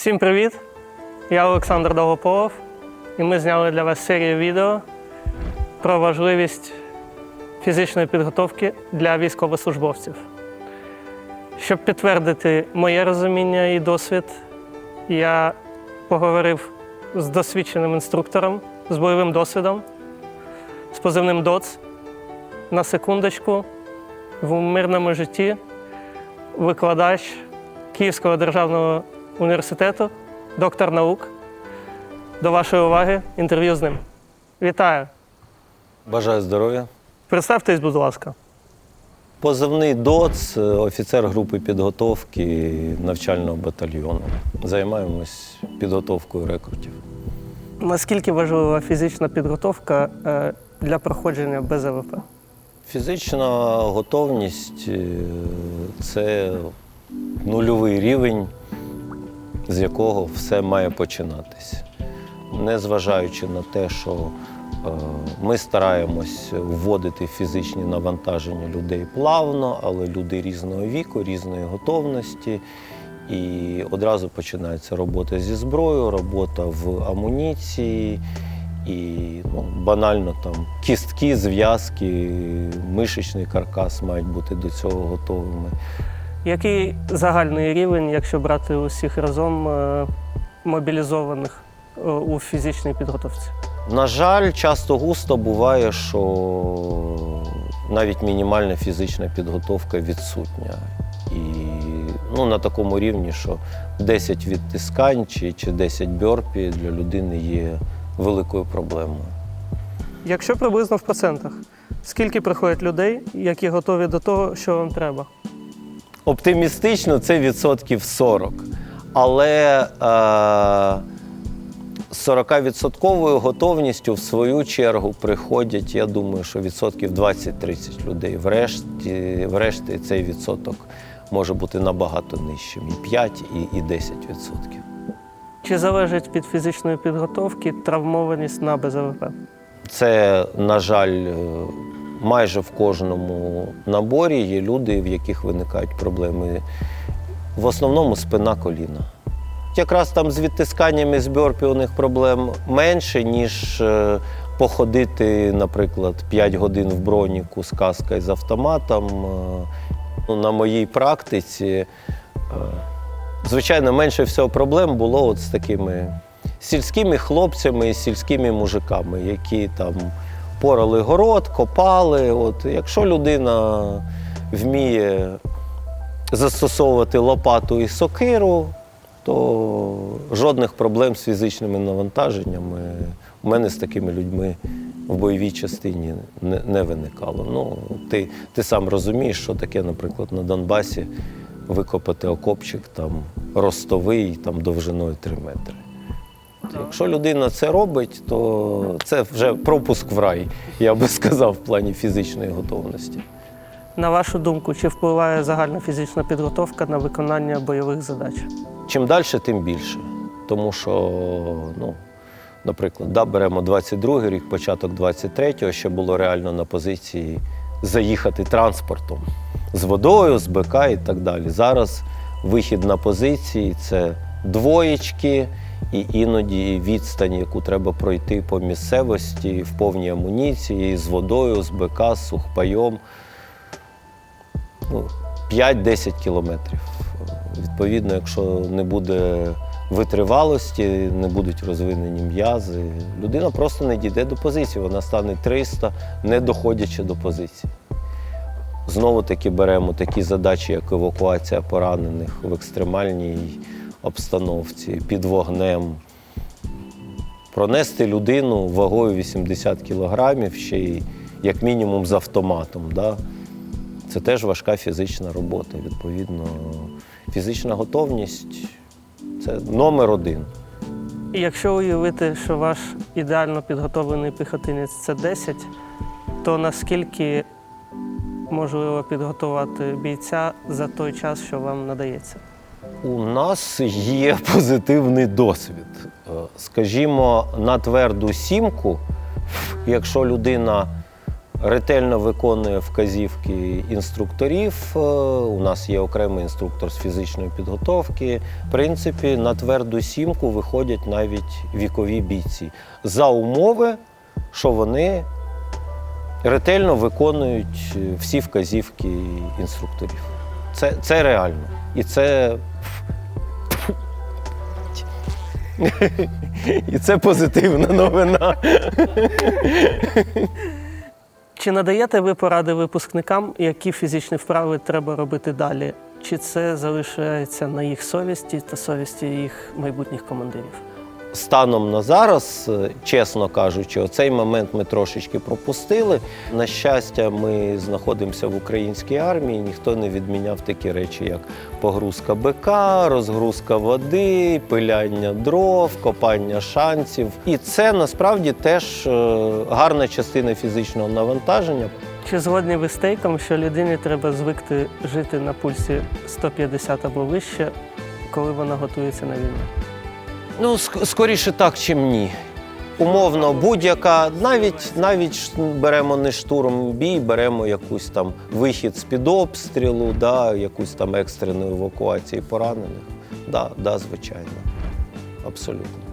Всім привіт! Я Олександр Довгополов, і ми зняли для вас серію відео про важливість фізичної підготовки для військовослужбовців. Щоб підтвердити моє розуміння і досвід, я поговорив з досвідченим інструктором з бойовим досвідом, з позивним ДОЦ. На секундочку в мирному житті викладач Київського державного університету, доктор наук. До вашої уваги інтерв'ю з ним. Вітаю! Бажаю здоров'я. Представтесь, будь ласка. Позивний ДОЦ, е, офіцер групи підготовки навчального батальйону. Займаємось підготовкою рекрутів. Наскільки важлива фізична підготовка е, для проходження БЗВП? Фізична готовність е, це нульовий рівень, з якого все має починатися. Незважаючи на те, що е, ми стараємось вводити фізичні навантаження людей плавно, але люди різного віку, різної готовності. І одразу починається робота зі зброєю, робота в амуніції, і ну, банально там кістки, зв'язки, мишечний каркас мають бути до цього готовими. Який загальний рівень, якщо брати усіх разом е, мобілізованих е, у фізичній підготовці? На жаль, часто густо буває, що навіть мінімальна фізична підготовка відсутня. І ну, на такому рівні, що 10 відтискань чи, чи 10 бьорпі для людини є великою проблемою. Якщо приблизно в процентах, скільки приходять людей, які готові до того, що вам треба? Оптимістично це відсотків 40. Але е, з 40% готовністю, в свою чергу, приходять, я думаю, що відсотків 20-30 людей. Врешті, врешті цей відсоток може бути набагато нижчим. І 5, і, і 10 відсотків. Чи залежить від фізичної підготовки травмованість на БЗВП? Це, на жаль, майже в кожному наборі є люди, в яких виникають проблеми. В основному спина коліна. Якраз там з відтисканнями з бьорпі у них проблем менше, ніж е, походити, наприклад, 5 годин в броніку з каскою з автоматом. Е, Ну, на моїй практиці, е, звичайно, менше всього проблем було от з такими сільськими хлопцями і сільськими мужиками, які там порали город, копали. От, якщо людина вміє застосовувати лопату і сокиру, то жодних проблем з фізичними навантаженнями у мене з такими людьми в бойовій частині не, не виникало. Ну, ти, ти сам розумієш, що таке, наприклад, на Донбасі викопати окопчик там ростовий там, довжиною 3 метри. Якщо людина це робить, то це вже пропуск в рай, я би сказав, в плані фізичної готовності. На вашу думку, чи впливає загальна фізична підготовка на виконання бойових задач? Чим далі, тим більше. Тому що, ну, наприклад, да, беремо 22-й рік, початок 23-го, ще було реально на позиції заїхати транспортом з водою, з БК і так далі. Зараз вихід на позиції це двоєчки і іноді відстань, яку треба пройти по місцевості в повній амуніції з водою, з БК, з сухпайом. Ну, 5-10 кілометрів. Відповідно, якщо не буде витривалості, не будуть розвинені м'язи, людина просто не дійде до позиції, вона стане 300, не доходячи до позиції. Знову таки беремо такі задачі, як евакуація поранених в екстремальній обстановці, під вогнем. Пронести людину вагою 80 кілограмів, ще й як мінімум з автоматом. Да? Це теж важка фізична робота. Відповідно, фізична готовність це номер один. Якщо уявити, що ваш ідеально підготовлений піхотинець це 10, то наскільки можливо підготувати бійця за той час, що вам надається? У нас є позитивний досвід. Е, Скажімо, на тверду сімку, якщо людина ретельно виконує вказівки інструкторів. Е, У нас є окремий інструктор з фізичної підготовки. В принципі, на тверду сімку виходять навіть вікові бійці за умови, що вони ретельно виконують е, всі вказівки інструкторів. Це, це реально. І це. І це позитивна новина. Чи надаєте ви поради випускникам, які фізичні вправи треба робити далі? Чи це залишається на їх совісті та совісті їх майбутніх командирів? Станом на зараз, е, чесно кажучи, цей момент ми трошечки пропустили. На щастя, ми знаходимося в українській армії. Ніхто не відміняв такі речі, як погрузка БК, розгрузка води, пиляння дров, копання шанців. І це насправді теж е, гарна частина фізичного навантаження. Чи згодні ви з що людині треба звикти жити на пульсі 150 або вище, коли вона готується на війну? Ну, ск- скоріше так, чим ні. Умовно, будь-яка, навіть навіть беремо не штурм бій, беремо якусь там вихід з-під обстрілу, да, якусь там екстрену евакуацію поранених. Да, да, звичайно. Абсолютно.